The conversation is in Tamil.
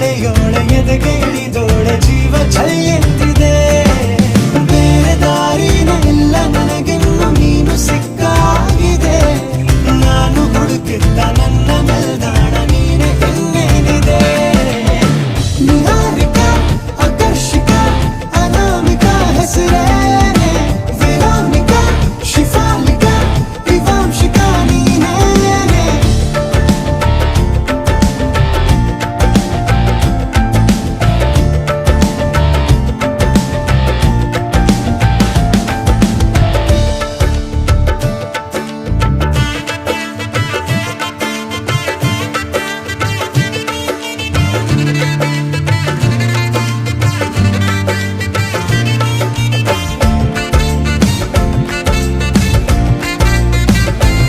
ನಾಳೆಯೋಳ ಎದೆಗೆ ಹಿಡಿದೋ